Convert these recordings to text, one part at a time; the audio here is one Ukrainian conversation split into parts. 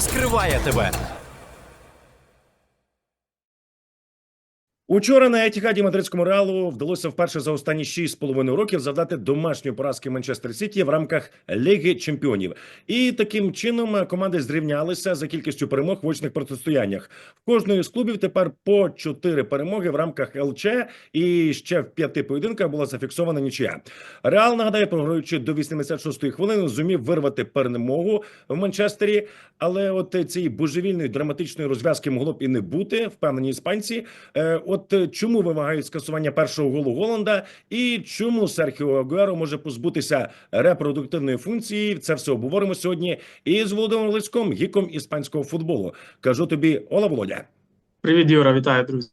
розкриває тебе. Учора на Етіхаді мадридському реалу вдалося вперше за останні 6,5 років завдати домашньої поразки Манчестер Сіті в рамках Ліги Чемпіонів. І таким чином команди зрівнялися за кількістю перемог в очних протистояннях. В кожної з клубів тепер по 4 перемоги в рамках ЛЧ, і ще в п'яти поєдинках була зафіксована нічия. Реал нагадає, програючи до 86-ї хвилини, зумів вирвати перемогу в Манчестері. Але от цієї божевільної драматичної розв'язки могло б і не бути, впевнені іспанці. Е, От е, чому вимагають скасування першого голу Голланда, і чому Серхіо Агуеро може позбутися репродуктивної функції? Це все обговоримо сьогодні із Володимиром Лиськом, гіком іспанського футболу. Кажу тобі, Ола Володя. Привіт, Юра, вітаю, друзі.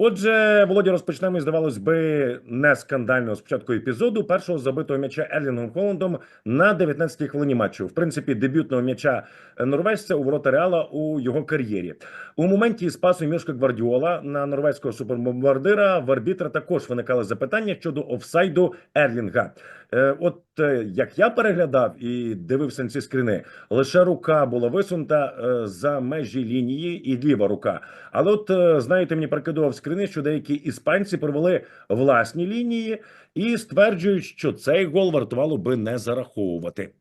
Отже, Володя, розпочнемо, здавалось би, не скандального спочатку епізоду першого забитого м'яча Ерлінгом Холландом на 19-й хвилині матчу. В принципі, дебютного м'яча норвежця у ворота Реала у його кар'єрі. У моменті спасу Мішка Гвардіола на норвезького супербомбардира в арбітра також виникали запитання щодо офсайду Ерлінга. Е, От е, як я переглядав і дивився на ці скрини, лише рука була висунута е, за межі лінії і ліва рука. Але от знаєте, мені прикидував скрини, що деякі іспанці провели власні лінії і стверджують, що цей гол вартувало би не зараховувати.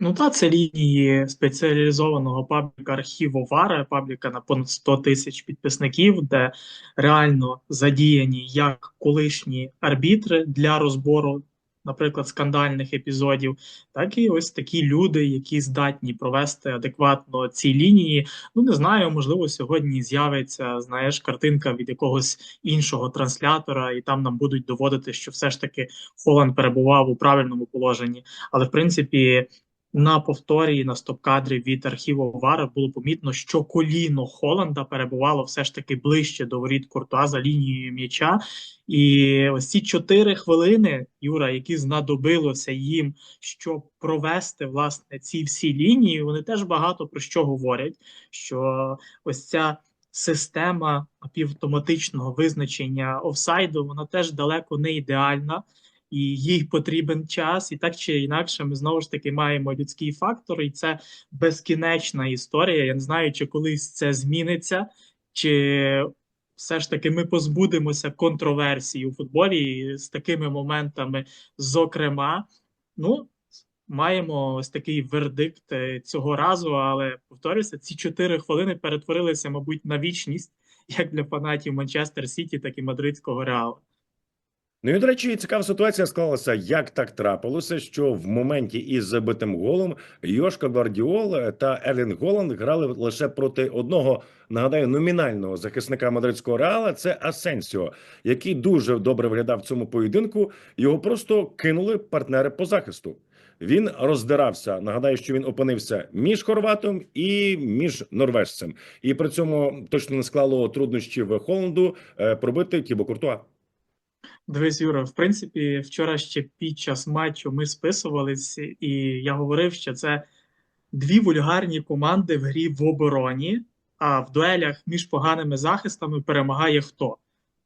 Ну та це лінії спеціалізованого пабліка архіву Вара, пабліка на понад 100 тисяч підписників, де реально задіяні як колишні арбітри для розбору, наприклад, скандальних епізодів, так і ось такі люди, які здатні провести адекватно ці лінії. Ну не знаю, можливо, сьогодні з'явиться, знаєш, картинка від якогось іншого транслятора, і там нам будуть доводити, що все ж таки Холанд перебував у правильному положенні. Але в принципі. На повторі на стоп-кадрі від архіву Вара було помітно, що коліно Холланда перебувало все ж таки ближче до воріт Куртуа за лінією м'яча. І ось ці чотири хвилини, Юра, які знадобилося їм, щоб провести власне ці всі лінії, вони теж багато про що говорять. Що ось ця система півавтоматичного визначення офсайду, вона теж далеко не ідеальна і їй потрібен час, і так чи інакше, ми знову ж таки маємо людський фактор, і це безкінечна історія. Я не знаю, чи колись це зміниться, чи все ж таки ми позбудемося контроверсії у футболі з такими моментами. Зокрема, ну. Маємо ось такий вердикт е, цього разу, але повторюся, ці чотири хвилини перетворилися, мабуть, на вічність як для фанатів Манчестер Сіті, так і мадридського реалу. Ну і до речі, цікава ситуація склалася, як так трапилося, що в моменті із забитим голом Йошка Гвардіол та Ерлін Голланд грали лише проти одного, нагадаю, номінального захисника мадридського реала. Це Асенсіо, який дуже добре виглядав в цьому поєдинку. Його просто кинули партнери по захисту. Він роздирався. Нагадаю, що він опинився між хорватом і між норвежцем, і при цьому точно не склало труднощів Холланду е, пробити Тібо Куртуа. Дивись, Юра, в принципі, вчора ще під час матчу ми списувались, і я говорив, що це дві вульгарні команди в грі в обороні, а в дуелях між поганими захистами перемагає хто?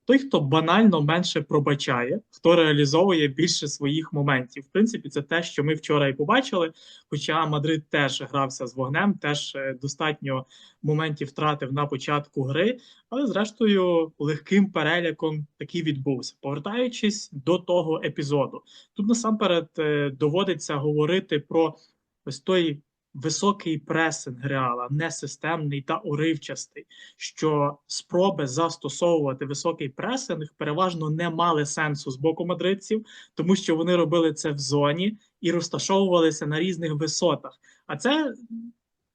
Той, хто банально менше пробачає, хто реалізовує більше своїх моментів. В принципі, це те, що ми вчора і побачили. Хоча Мадрид теж грався з вогнем, теж е, достатньо моментів втратив на початку гри, але зрештою легким переляком такий відбувся. Повертаючись до того епізоду, тут насамперед е, доводиться говорити про ось той високий пресинг реала, несистемний та уривчастий, що спроби застосовувати високий пресинг переважно не мали сенсу з боку мадридців, тому що вони робили це в зоні і розташовувалися на різних висотах. А це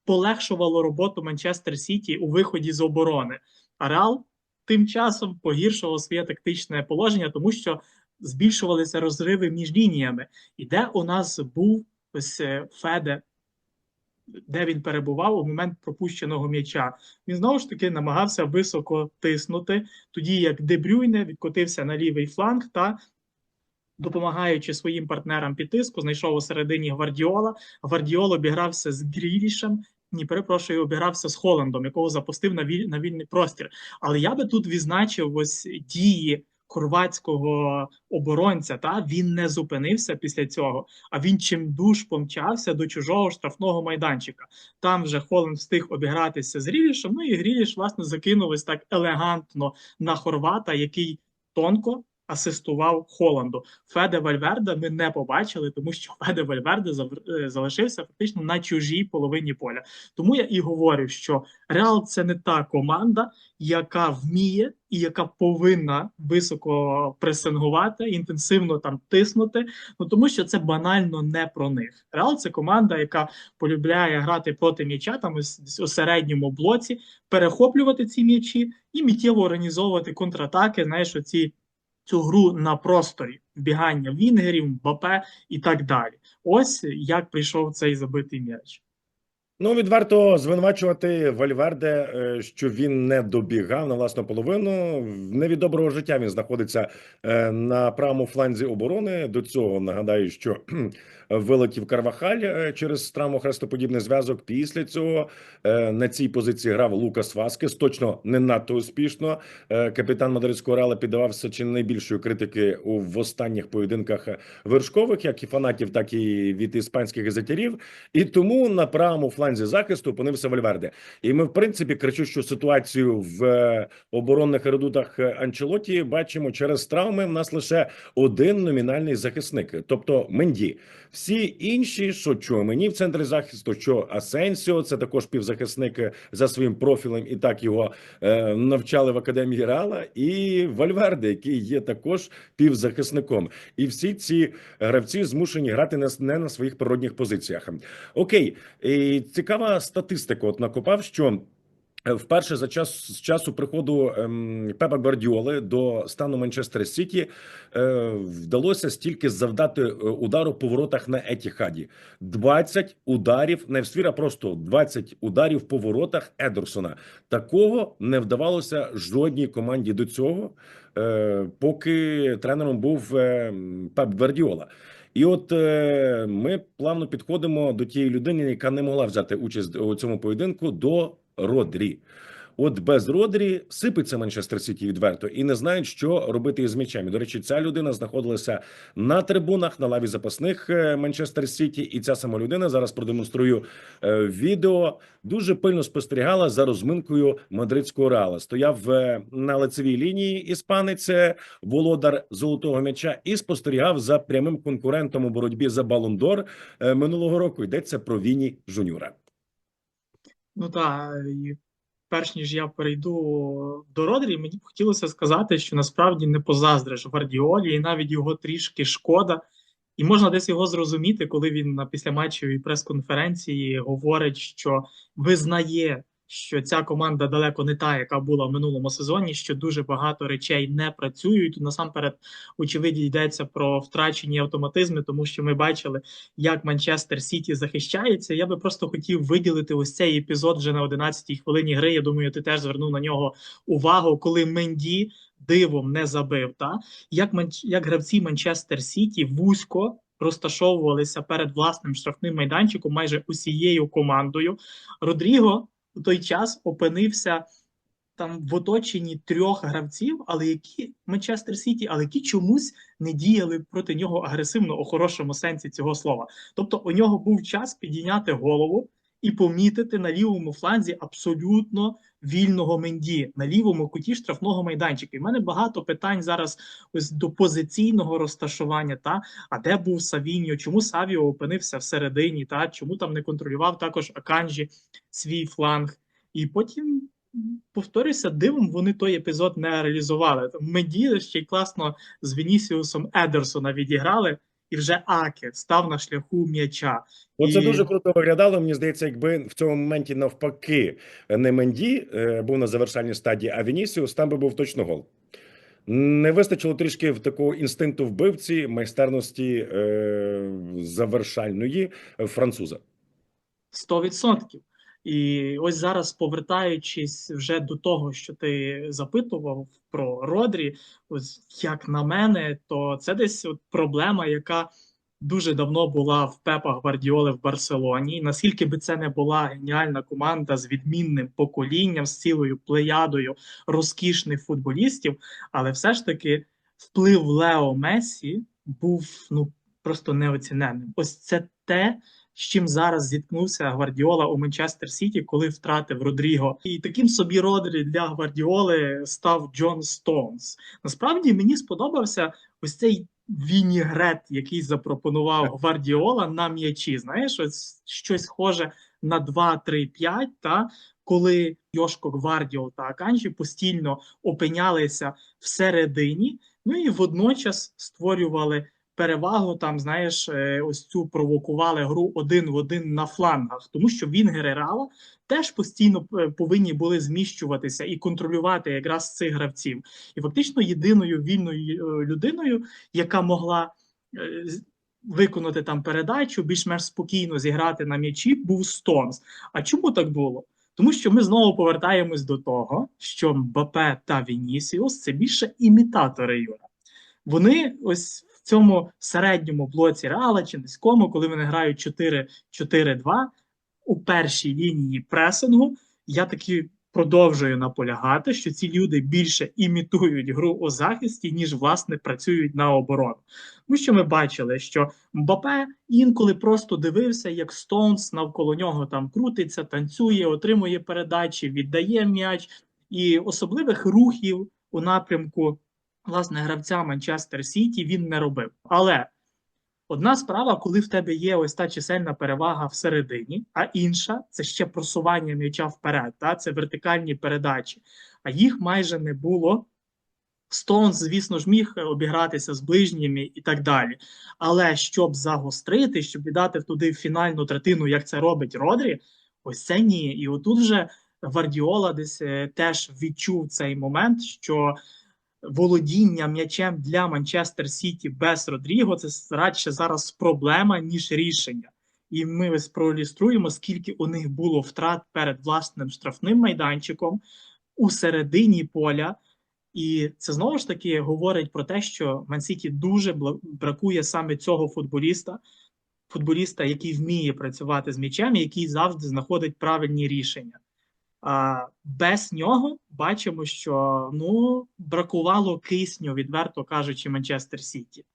полегшувало роботу Манчестер Сіті у виході з оборони. А Реал тим часом погіршував своє тактичне положення, тому що збільшувалися розриви між лініями. І де у нас був ось е, Феде де він перебував у момент пропущеного м'яча. Він знову ж таки намагався високо тиснути, тоді як Дебрюйне відкотився на лівий фланг та. Допомагаючи своїм партнерам під тиску, знайшов у середині Гвардіола. Гвардіол обігрався з Грілішем. Ні, перепрошую, обігрався з Холландом, якого запустив на, віль, на вільний простір. Але я би тут відзначив ось дії хорватського оборонця. Та він не зупинився після цього, а він чимдуж помчався до чужого штрафного майданчика. Там вже Холланд встиг обігратися з Грілішем. Ну і Гріліш, власне, закинув ось так елегантно на Хорвата, який тонко асистував Холланду. Феде Вальверде ми не побачили, тому що Феде Вальверде е, залишився фактично на чужій половині поля. Тому я і говорю, що Реал це не та команда, яка вміє і яка повинна високо пресингувати, інтенсивно там тиснути. Ну тому що це банально не про них. Реал це команда, яка полюбляє грати проти м'яча, там у середньому блоці, перехоплювати ці м'ячі і миттєво організовувати контратаки. Знаєш, оці цю гру на просторі, вбігання вінгерів, Мбапе і так далі. Ось як прийшов цей забитий м'яч. Ну, відверто звинувачувати Вальверде, е, що він не добігав на власну половину. Не від доброго життя він знаходиться е, на правому фланзі оборони. До цього нагадаю, що вилетів Карвахаль е, через травму хрестоподібний зв'язок. Після цього е, на цій позиції грав Лукас Васкес. Точно не надто успішно. Е, Капітан мадридського реала піддавався чи не найбільшої критики у в останніх поєдинках вершкових, як і фанатів, так і від іспанських газетярів. І тому на правому фланзі захисту опинився Вальверде. І ми, в принципі, кричущу ситуацію в оборонних редутах Анчелоті бачимо через травми. В нас лише один номінальний захисник, тобто Менді. Всі інші, що Чуамені в центрі захисту, що Асенсіо, це також півзахисник е, за своїм профілем, і так його е, навчали в академії Реала, і Вальверде, який є також півзахисником. І всі ці гравці змушені грати не, не на своїх природних позиціях. Окей, і цікава статистика. От накопав, що. Вперше за час з часу приходу ем, Пепа Гвардіоли до стану Манчестер Сіті е, вдалося стільки завдати е, удару по воротах на Етіхаді. 20 ударів не в ствір, а просто 20 ударів по воротах Едерсона. Такого не вдавалося жодній команді до цього, е, поки тренером був е, Пеп Гвардіола. І от е, ми плавно підходимо до тієї людини, яка не могла взяти участь у цьому поєдинку, до Родрі. От без Родрі сипеться Манчестер Сіті відверто і не знають, що робити із м'ячами. До речі, ця людина знаходилася на трибунах на лаві запасних е, Манчестер Сіті, і ця сама людина зараз продемонструю е, відео. Дуже пильно спостерігала за розминкою мадридського реала. Стояв е, на лицевій лінії іспанець, володар золотого м'яча, і спостерігав за прямим конкурентом у боротьбі за Балондор минулого року. Йдеться про Віні Жуніора. Ну так, і перш ніж я перейду до Родрі, мені б хотілося сказати, що насправді не позаздриш Гвардіолі, і навіть його трішки шкода. І можна десь його зрозуміти, коли він на післяматчевій прес-конференції говорить, що визнає, що ця команда далеко не та, яка була в минулому сезоні, що дуже багато речей не працюють. Насамперед, очевидно, йдеться про втрачені автоматизми, тому що ми бачили, як Манчестер Сіті захищається. Я би просто хотів виділити ось цей епізод вже на 11-й хвилині гри. Я думаю, ти теж звернув на нього увагу, коли Менді дивом не забив. Та як Манч... як гравці Манчестер Сіті вузько розташовувалися перед власним штрафним майданчиком майже усією командою. Родріго у той час опинився там в оточенні трьох гравців, але які Манчестер Сіті, але які чомусь не діяли проти нього агресивно у хорошому сенсі цього слова. Тобто у нього був час підійняти голову і помітити на лівому фланзі абсолютно вільного Менді на лівому куті штрафного майданчика. І в мене багато питань зараз ось до позиційного розташування. Та а де був Савіньо? Чому Савіо опинився всередині? Та чому там не контролював також Аканжі свій фланг? І потім повторюся, дивом вони той епізод не реалізували. Менді ще й класно з Вінісіусом Едерсона відіграли. І вже Аке став на шляху м'яча. Оце І- дуже круто виглядало. Мені здається, якби в цьому моменті навпаки не Менді е, був на завершальній стадії, а Вінісіус, там би був точно гол. Не вистачило трішки в такого інстинкту вбивці, майстерності е, завершальної е, француза. 100%. І ось зараз, повертаючись вже до того, що ти запитував про Родрі, ось як на мене, то це десь от проблема, яка дуже давно була в Пепа Гвардіоли в Барселоні. Наскільки би це не була геніальна команда з відмінним поколінням, з цілою плеядою розкішних футболістів, але все ж таки вплив Лео Месі був ну просто неоціненним. Ось це те, з чим зараз зіткнувся Гвардіола у Манчестер Сіті, коли втратив Родріго. І таким собі Родрі для Гвардіоли став Джон Стоунс. Насправді мені сподобався ось цей вінігрет, який запропонував Гвардіола на м'ячі. Знаєш, ось щось схоже на 2-3-5, та коли Йошко Гвардіол та Аканджі постійно опинялися всередині, ну і водночас створювали перевагу. Там знаєш, е, ось цю провокували гру один в один на флангах, тому що Вінгери Реала теж постійно е, повинні були зміщуватися і контролювати якраз цих гравців. І фактично єдиною вільною е, людиною, яка могла виконати там передачу, більш-менш спокійно зіграти на м'ячі, був Стонс. А чому так було? Тому що ми знову повертаємось до того, що Мбапе та Вінісіус це більше імітатори Юра. Вони ось цьому середньому блоці реала чи низькому, коли вони грають 4-4-2 у першій лінії пресингу, я таки продовжую наполягати, що ці люди більше імітують гру у захисті, ніж власне працюють на оборону. Тому що ми бачили, що Мбапе інколи просто дивився, як Стоунс навколо нього там крутиться, танцює, отримує передачі, віддає м'яч, і особливих рухів у напрямку власне гравця Манчестер Сіті він не робив. Але одна справа, коли в тебе є ось та чисельна перевага всередині, а інша це ще просування м'яча вперед, та це вертикальні передачі. А їх майже не було. Стоунс, звісно ж, міг обігратися з ближніми і так далі. Але щоб загострити, щоб віддати туди фінальну третину, як це робить Родрі, ось це ні. І отут вже Гвардіола десь е, теж відчув цей момент, що володіння м'ячем для Манчестер Сіті без Родріго це радше зараз проблема, ніж рішення. І ми ось проілюструємо, скільки у них було втрат перед власним штрафним майданчиком у середині поля. І це знову ж таки говорить про те, що Мансіті дуже бракує саме цього футболіста, футболіста, який вміє працювати з м'ячем, який завжди знаходить правильні рішення. А без нього бачимо, що ну бракувало кисню, відверто кажучи, Манчестер Сіті.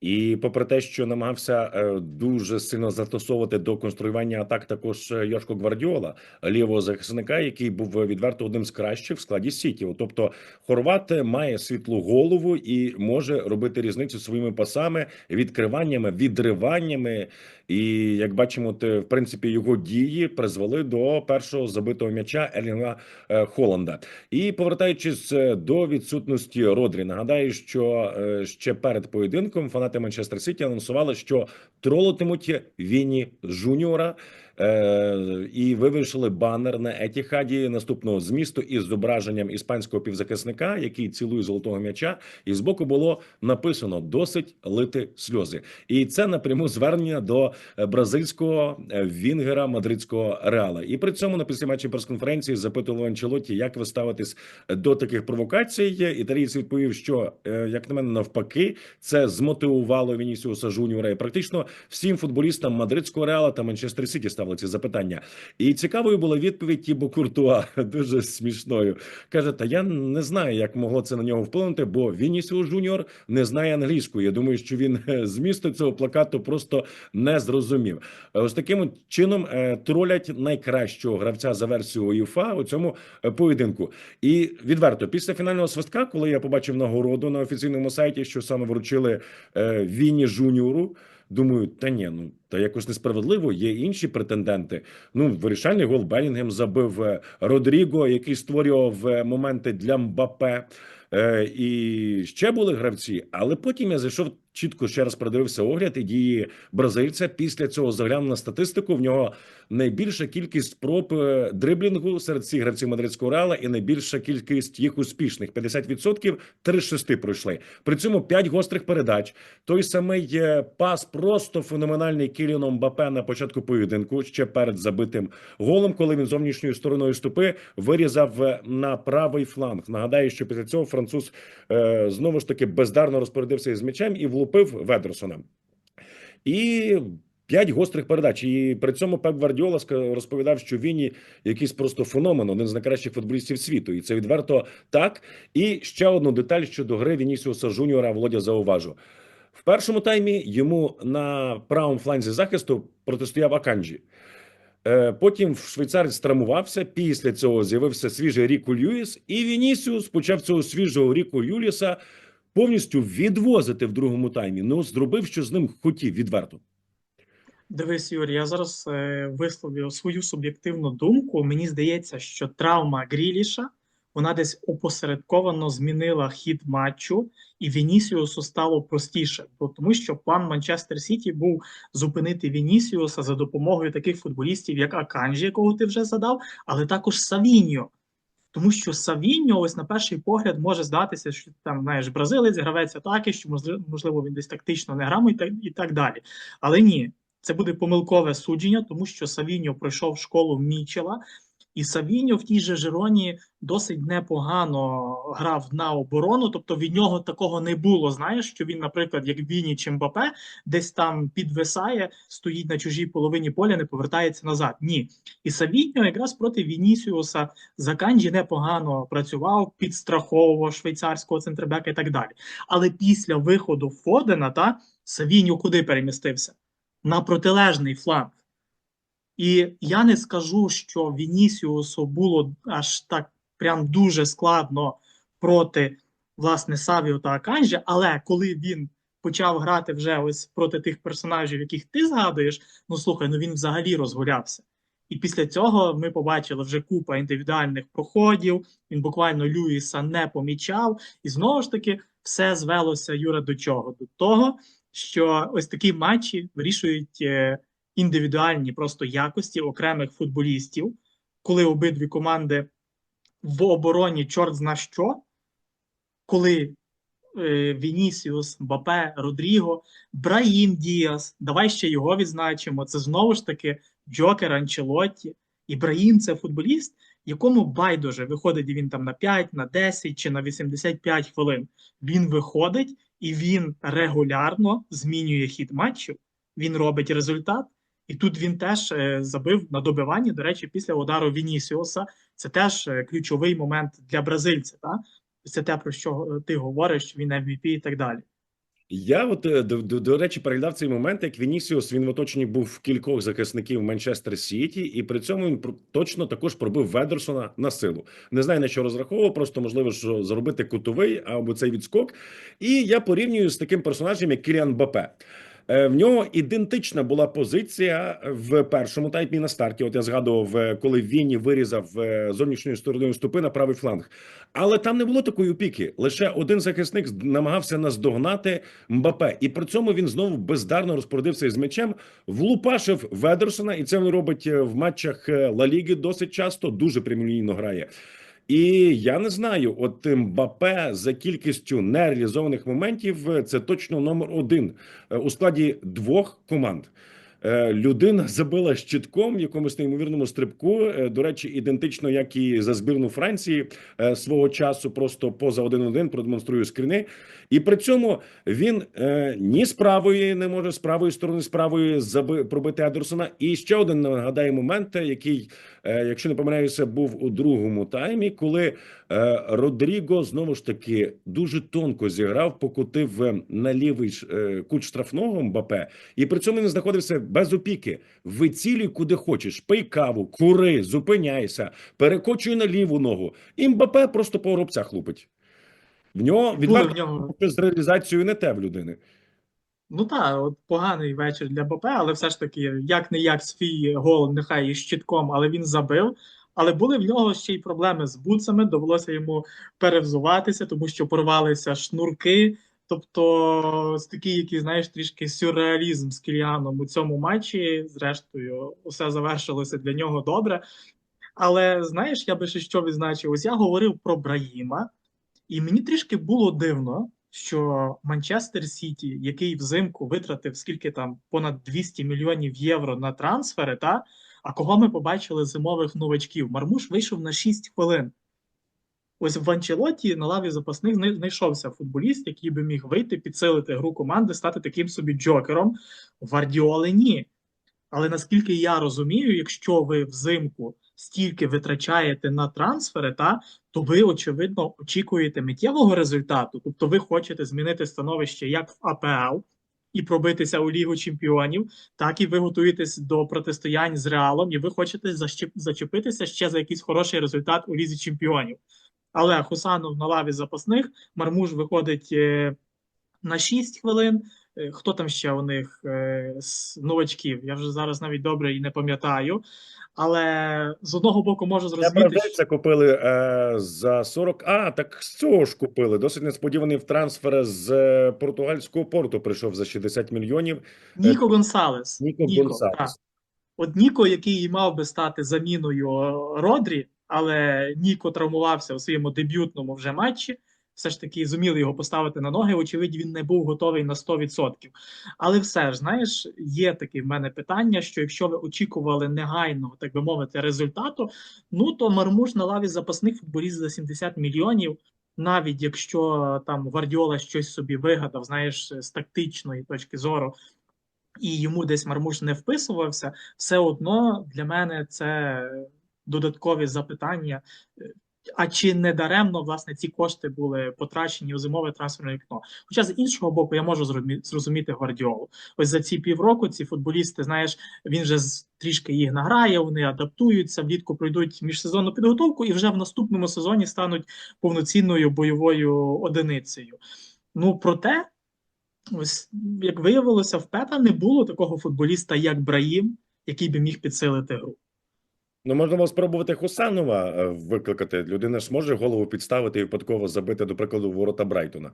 І попри те, що намагався е, дуже сильно застосовувати до конструювання атак, також е, Йошко Гвардіола, лівого захисника, який був е, відверто одним з кращих в складі Сіті. Тобто Хорват має світлу голову і може робити різницю своїми пасами, відкриваннями, відриваннями. І як бачимо, в принципі його дії призвели до першого забитого м'яча Ерлінга е, Холланда. І повертаючись до відсутності Родрі, нагадаю, що ще перед поєдинком фанати Манчестер Сіті анонсували, що тролотимуть Віні Жуніора. Е, і вивішили банер на Етіхаді наступного змісту із зображенням іспанського півзахисника, який цілує золотого м'яча, і збоку було написано досить лити сльози. І це напряму звернення до е, бразильського е, вінгера мадридського реала. І при цьому на після матчі прес-конференції запитували Анчелоті, як ви ставитесь до таких провокацій. Італієць відповів, що е, як на мене навпаки, це змотивувало Вінісіуса Жуніора. І практично всім футболістам мадридського реала та Манчестер Сіті ставили ці запитання. І цікавою була відповідь Тібо Куртуа, дуже смішною. Каже: Та я не знаю, як могло це на нього вплинути, бо Вінісіус Жуніор не знає англійську. Я думаю, що він е, змісту цього плакату просто не зрозумів. Е, Ось таким чином е, тролять найкращого гравця за версією УЄФА у цьому поєдинку. І відверто, після фінального свистка, коли я побачив нагороду на офіційному сайті, що саме вручили Віні Жуніору. Думаю, та ні, ну та якось несправедливо. Є інші претенденти. Ну, вирішальний гол Белінгем забив е, Родріго, який створював е, моменти для Мбапе. Е, і ще були гравці, але потім я зайшов чітко ще раз продивився огляд і дії бразильця. Після цього заглянув на статистику. В нього найбільша кількість спроб е, дриблінгу серед всіх гравців мадридського реала, і найбільша кількість їх успішних 50%, 3 з 6 пройшли. При цьому 5 гострих передач. Той самий е, пас просто феноменальний Кіліаном Мбапе на початку поєдинку, ще перед забитим голом, коли він зовнішньою стороною стопи вирізав е, на правий фланг. Нагадаю, що після цього француз знову ж таки бездарно розпорядився із м'ячем і влупив Ведерсона. І П'ять гострих передач. І при цьому Пеп Гвардіола розповідав, що Вінні якийсь просто феномен, один з найкращих футболістів світу. І це відверто так. І ще одну деталь щодо гри Вінісіуса Жуніора Володя зауважу. В першому таймі йому на правому фланзі захисту протистояв Аканджі. Е, Потім швейцарець травмувався. Після цього з'явився свіжий Ріку Льюіс, і Вінісіус почав цього свіжого Ріку Льюіса повністю відвозити в другому таймі. Ну, зробив, що з ним хотів відверто. Дивись, Юрій, я зараз е, висловлю свою суб'єктивну думку. Мені здається, що травма Гріліша вона десь опосередковано змінила хід матчу, і Вінісіусу стало простіше, бо тому що план Манчестер Сіті був зупинити Вінісіуса за допомогою таких футболістів, як Аканджі, якого ти вже задав, але також Савіньо. Тому що Савіньо, ось на перший погляд, може здатися, що там знаєш, бразилець, гравець атаки, що можливо, він десь тактично не грамотний і так, і так далі. Але ні, це буде помилкове судження, тому що Савіньо пройшов школу Мічела, і Савіньо в тій же Жироні досить непогано грав на оборону. Тобто від нього такого не було. Знаєш, що він, наприклад, як Віні чи Мбапе, десь там підвисає, стоїть на чужій половині поля, не повертається назад. Ні. І Савіньо якраз проти Вінісіуса Заканджі непогано працював, підстраховував швейцарського центрбека і так далі. Але після виходу Фодена та Савіньо куди перемістився? На протилежний фланг. І я не скажу, що Вінісіусу було аж так прям дуже складно проти власне Савіо та Аканжі, але коли він почав грати вже ось проти тих персонажів, яких ти згадуєш, ну слухай, ну він взагалі розгулявся. І після цього ми побачили вже купа індивідуальних проходів. Він буквально Люїса не помічав, і знову ж таки все звелося Юра до чого? До того, що ось такі матчі вирішують е, індивідуальні просто якості окремих футболістів, коли обидві команди в обороні чорт зна що, коли е, Вінісіус, Бапе, Родріго, Браїм Діас, давай ще його відзначимо. Це знову ж таки Джокер Анчелотті. Ібраїм це футболіст, якому байдуже виходить він там на 5, на 10 чи на 85 хвилин. Він виходить і він регулярно змінює хід матчів, він робить результат. І тут він теж е, забив на добиванні, до речі, після удару Вінісіуса. Це теж е, ключовий момент для бразильця. Та? Це те, про що е, ти говориш, він MVP і так далі. Я от до, до, до речі переглядав цей момент, як Вінісіус він в оточенні був кількох захисників Манчестер Сіті, і при цьому він точно також пробив Ведерсона на силу. Не знаю на що розраховував, просто можливо, що зробити кутовий або цей відскок. І я порівнюю з таким персонажем, як Кіліан Бапе. Е, В нього ідентична була позиція в першому таймі на старті. От я згадував, е, коли Вінні вирізав е, зовнішньою стороною ступи на правий фланг. Але там не було такої опіки. Лише один захисник намагався наздогнати Мбапе, і при цьому він знову бездарно розпорядився із м'ячем, влупашив Ведерсона, і це він робить в матчах Ла Ліги досить часто. Дуже прямолінійно грає. І я не знаю, от Мбапе за кількістю нереалізованих моментів е, це точно номер один е, у складі двох команд. Е, Людина забила щитком в якомусь неймовірному стрибку. е, До речі, ідентично як і за збірну Франції е, свого часу, просто поза один-один продемонструю скріни. І при цьому він ні з правої не може з правої сторони з правої заби пробити Адерсона. І ще один нагадаю момент, який, якщо не помиляюся, був у другому таймі, коли Родріго знову ж таки дуже тонко зіграв, покотив е, на лівий кут штрафного Мбапе, і при цьому він знаходився без опіки. Вицілюй куди хочеш, пий каву, кури, зупиняйся, перекочуй на ліву ногу. І Мбапе просто по горобцях лупить. В нього відверто нього з реалізацією не те в людини. Ну так, от поганий вечір для БП, але все ж таки, як не як свій гол, нехай і щитком, але він забив. Але були в нього ще й проблеми з бутсами, довелося йому перевзуватися, тому що порвалися шнурки. Тобто, такий, який, знаєш, трішки сюрреалізм з Кіліаном у цьому матчі. Зрештою, усе завершилося для нього добре. Але знаєш, я би ще що відзначив? Ось я говорив про Браїма, і мені трішки було дивно, що Манчестер Сіті, який взимку витратив скільки там понад 200 мільйонів євро на трансфери, та а кого ми побачили зимових новачків? Мармуш вийшов на 6 хвилин. Ось в Анчелоті на лаві запасних знайшовся футболіст, який би міг вийти, підсилити гру команди, стати таким собі джокером. В Гвардіоли ні. Але наскільки я розумію, якщо ви взимку стільки витрачаєте на трансфери, та то ви очевидно очікуєте миттєвого результату. Тобто, ви хочете змінити становище як в АПЛ і пробитися у Лігу Чемпіонів, так і ви готуєтесь до протистоянь з Реалом, і ви хочете зачепитися ще за якийсь хороший результат у Лізі Чемпіонів. Але Хусанов на лаві запасних, Мармуш виходить е, на 6 хвилин. Е, Хто там ще у них е, з новачків? Я вже зараз навіть добре і не пам'ятаю. Але з одного боку можу зрозуміти, що купили е, за 40. А, так з цього ж купили. Досить несподіваний в трансфер з португальського порту прийшов за 60 мільйонів. Ніко Гонсалес. Ніко Ніко, Гонсалес. так. От Ніко, який мав би стати заміною Родрі, але Ніко травмувався у своєму дебютному вже матчі. Все ж таки зуміли його поставити на ноги. Очевидь, він не був готовий на 100%. Але все ж, знаєш, є таке в мене питання: що якщо ви очікували негайного, так би мовити, результату, ну то Мармуш на лаві запасних футболіст за 70 мільйонів. Навіть якщо там Гвардіола щось собі вигадав, знаєш, з тактичної точки зору, і йому десь Мармуш не вписувався, все одно для мене це додаткові запитання. Е, А чи не даремно власне ці кошти були потрачені у зимове трансферне вікно? Хоча з іншого боку, я можу зрозумі- зрозуміти Гвардіолу. Ось за ці півроку ці футболісти, знаєш, він же трішки їх награє, вони адаптуються, влітку пройдуть міжсезонну підготовку і вже в наступному сезоні стануть повноцінною бойовою одиницею. Ну проте Ось як виявилося, в Пепа не було такого футболіста, як Браїм, який би міг підсилити гру. Ну, можна спробувати Хусанова е, викликати. Людина ж може голову підставити і випадково забити, до прикладу, ворота Брайтона.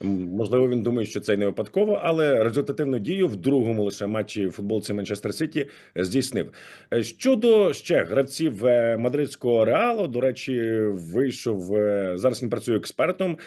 Можливо, він думає, що це не випадково, але результативну дію в другому лише матчі футболці Манчестер Сіті е, здійснив. Е, Щодо ще гравців мадридського реалу, до речі, вийшов зараз. Він працює експертом.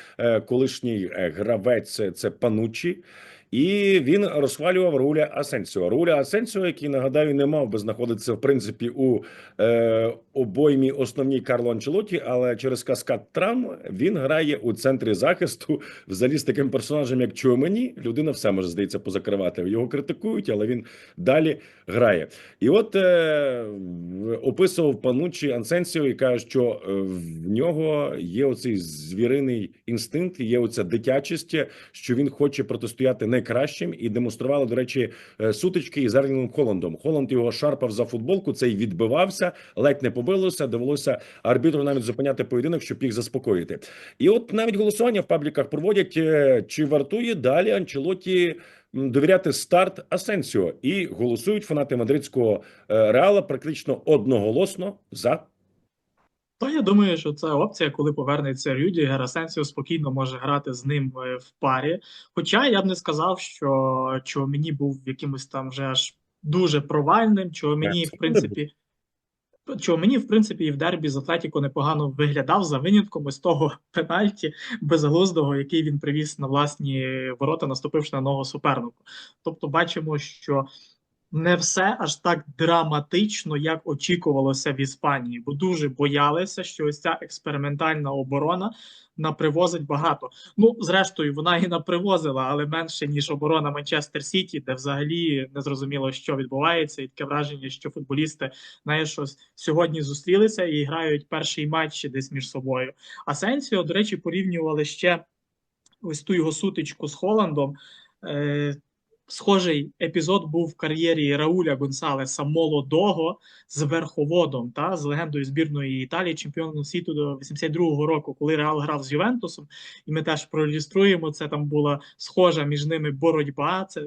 Колишній гравець це Панучі. І він розхвалював Руля Асенсіо. Руля Асенсіо, який нагадаю, не мав би знаходитися в принципі у е, обоймі основній Карло Анчелоті, але через каскад травм він грає у центрі захисту. Взагалі з таким персонажем, як Чуомені, людина все може здається позакривати. Його критикують, але він далі грає. І от е, описував панучі Ансенсіо і каже, що е, в нього є оцей звіриний інстинкт, є оця дитячість, що він хоче протистояти найкращим, і демонстрували, до речі, е, сутички із Ерлінгом Холландом. Холланд його шарпав за футболку, цей відбивався, ледь не побилося. Довелося арбітру навіть зупиняти поєдинок, щоб їх заспокоїти. І от навіть голосування в пабліках проводять, е, чи вартує далі Анчелоті довіряти старт Асенсіо, і голосують фанати мадридського е, реала практично одноголосно за. То я думаю, що це опція, коли повернеться Рюдігер, Асенсіо спокійно може грати з ним е, в парі. Хоча я б не сказав, що, що мені був якимось там вже аж дуже провальним, чого мені, в принципі, чого мені, в принципі, і в дербі з Атлетіко непогано виглядав за винятком із того пенальті безглуздого, який він привіз на власні ворота, наступивши на ногу супернику. Тобто, бачимо, що не все аж так драматично, як очікувалося в Іспанії, бо дуже боялися, що ось ця експериментальна оборона напривозить багато. Ну, зрештою, вона і напривозила, але менше ніж оборона Манчестер Сіті, де взагалі не зрозуміло, що відбувається, і таке враження, що футболісти знаєш, що сьогодні зустрілися і грають перший матч десь між собою. Асенсіо, до речі, порівнювали ще ось ту його сутичку з Холландом. Схожий епізод був в кар'єрі Рауля Гонсалеса молодого з верховодом та з легендою збірної Італії, чемпіоном світу до 82-го року, коли Реал грав з Ювентусом, і ми теж проілюструємо. Це там була схожа між ними боротьба. Це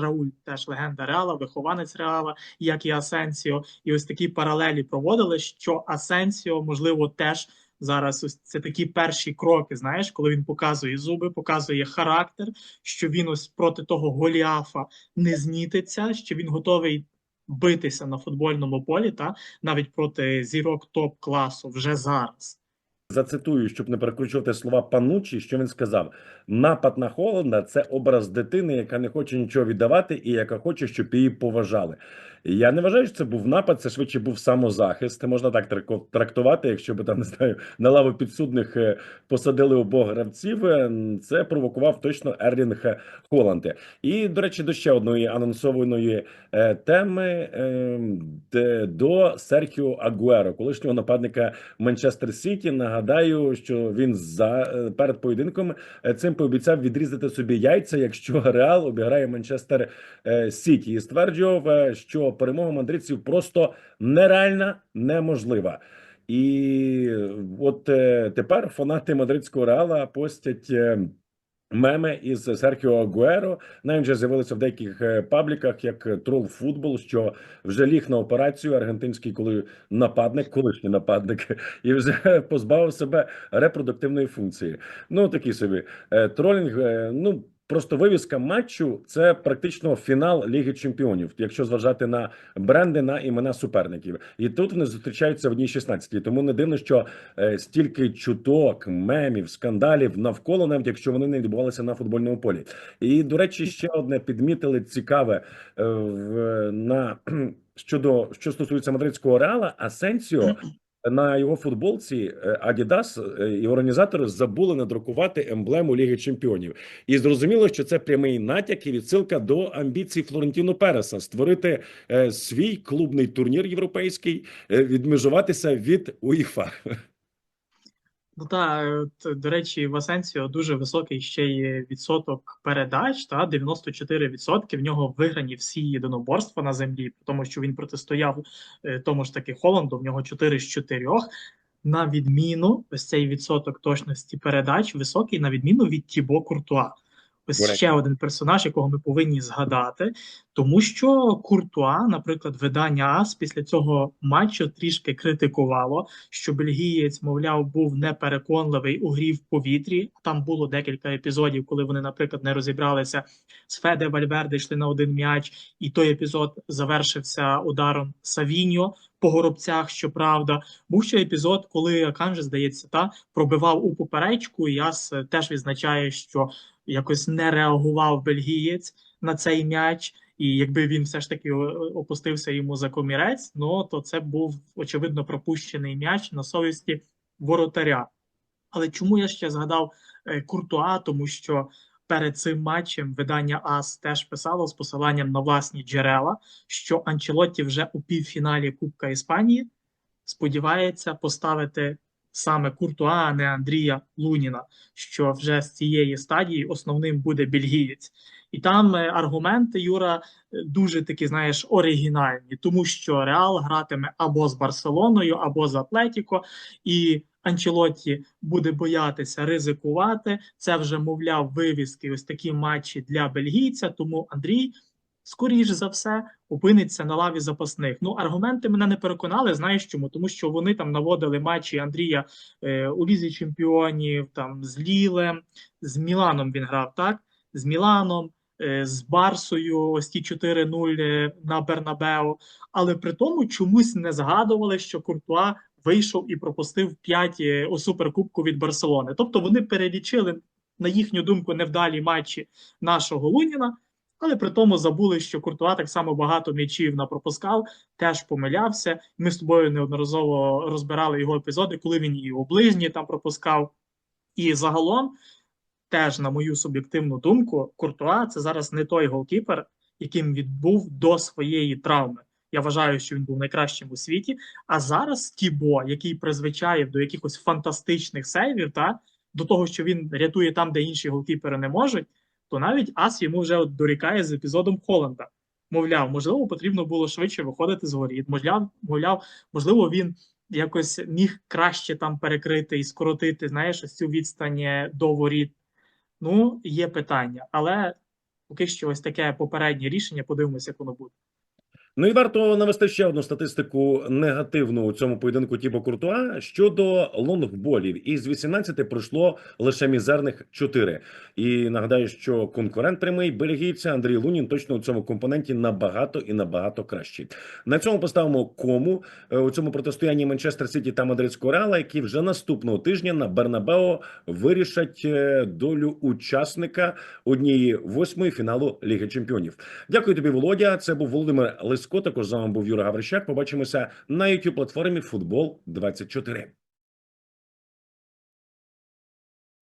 Рауль, теж легенда Реала, вихованець Реала, як і Асенсіо. І ось такі паралелі проводили, що Асенсіо, можливо, теж зараз ось це такі перші кроки. Знаєш, коли він показує зуби, показує характер, що він ось проти того Голіафа не знітиться, що він готовий битися на футбольному полі, та навіть проти зірок топ класу вже зараз. Зацитую, щоб не перекручувати слова панучі, що він сказав: напад на Холланда – це образ дитини, яка не хоче нічого віддавати, і яка хоче, щоб її поважали. Я не вважаю, що це був напад, це швидше був самозахист. Можна так трактувати, якщо би там не знаю на лаву підсудних е, посадили обох гравців. е, Це провокував точно Ерлінг Холланд. І до речі, до ще одної анонсованої е, теми до Серхіо Агуеро, колишнього нападника Манчестер Сіті. Нагадаю, що він за перед поєдинком цим пообіцяв відрізати собі яйця, якщо Реал обіграє Манчестер Сіті, і стверджував, е, перемога мадридців просто нереальна, неможлива. І от е, тепер фанати мадридського реала постять. е, Меми із Серхіо Агуеро навіть вже з'явилися в деяких е, пабліках, як трол футбол, що вже ліг на операцію аргентинський, коли нападник, колишній нападник, і вже позбавив себе репродуктивної функції. Ну такий собі тролінг. Ну просто вивіска матчу це практично фінал Ліги Чемпіонів, якщо зважати на бренди на імена суперників. І тут вони зустрічаються в одній 16 Тому не дивно, що е, стільки чуток, мемів, скандалів навколо, навіть якщо вони не відбувалися на футбольному полі. І до речі, ще одне підмітили цікаве е, в на щодо що стосується мадридського реала, Асенсіо. На його футболці е, Adidas е, і організатори забули надрукувати емблему Ліги Чемпіонів, і зрозуміло, що це прямий натяк і відсилка до амбіцій Флорентіно Переса створити е, свій клубний турнір європейський, відмежуватися від УЄФА. Ну та до речі, в Асенсіо дуже високий ще й відсоток передач. Та 94% в нього виграні всі єдиноборства на землі, тому що він протистояв е, тому ж таки Холланду. В нього 4 з 4. На відміну, ось цей відсоток точності передач високий, на відміну від Тібо Куртуа. Ось ще один персонаж, якого ми повинні згадати, тому що Куртуа, наприклад, видання АС після цього матчу трішки критикувало, що бельгієць, мовляв, був непереконливий у грі в повітрі. Там було декілька епізодів, коли вони, наприклад, не розібралися з Феде Вальверде, йшли на один м'яч, і той епізод завершився ударом Савіньо по горобцях. Щоправда, був ще епізод, коли Аканже, здається, та пробивав у поперечку. І АС теж відзначає, що якось не реагував бельгієць на цей м'яч. І якби він все ж таки опустився йому за комірець, ну то це був очевидно пропущений м'яч на совісті воротаря. Але чому я ще згадав е, Куртуа? Тому що перед цим матчем видання АС теж писало з посиланням на власні джерела, що Анчелотті вже у півфіналі Кубка Іспанії сподівається поставити саме Куртуа, а не Андрія Луніна, що вже з цієї стадії основним буде бельгієць. І там е, аргументи Юра е, дуже такі, знаєш, оригінальні, тому що Реал гратиме або з Барселоною, або з Атлетіко, і Анчелотті буде боятися ризикувати. Це вже, мовляв, вивіски, ось такі матчі для бельгійця. Тому Андрій, скоріш за все, опиниться на лаві запасних. Ну, аргументи мене не переконали. Знаєш чому? Тому що вони там наводили матчі Андрія е, у Лізі Чемпіонів, там з Лілем, з Міланом він грав, так? З Міланом, е, з Барсою, ось ті 4-0 е, на Бернабеу. Але при тому чомусь не згадували, що Куртуа вийшов і пропустив 5 е, у суперкубку від Барселони. Тобто вони перелічили, на їхню думку, невдалі матчі нашого Луніна. Але при тому забули, що Куртуа так само багато м'ячів напропускав, теж помилявся. Ми з тобою неодноразово розбирали його епізоди, коли він і у ближні там пропускав. І загалом, теж, на мою суб'єктивну думку, Куртуа це зараз не той голкіпер, яким він був до своєї травми. Я вважаю, що він був найкращим у світі. А зараз Тібо, який призвичаєв до якихось фантастичних сейвів, та до того, що він рятує там, де інші голкіпери не можуть, то навіть Ас йому вже от дорікає з епізодом Холланда. Мовляв, можливо, потрібно було швидше виходити з воріт. Мовляв, мовляв, можливо, він якось міг краще там перекрити і скоротити, знаєш, ось цю відстань е, до воріт. Ну, є питання, але поки що ось таке попереднє рішення, подивимося, як воно буде. Ну і варто навести ще одну статистику негативну у цьому поєдинку Тібо Куртуа щодо лонгболів. Із 18 пройшло лише мізерних 4. І нагадаю, що конкурент прямий бельгійця Андрій Лунін точно у цьому компоненті набагато і набагато кращий. На цьому поставимо кому е, у цьому протистоянні Манчестер Сіті та Мадридського Реала, які вже наступного тижня на Бернабео вирішать е, долю учасника однієї восьмої фіналу Ліги Чемпіонів. Дякую тобі, Володя. Це був Володимир Лис. Обов'язково. Також з вами був Юра Гаврищак. Побачимося на youtube платформі Футбол 24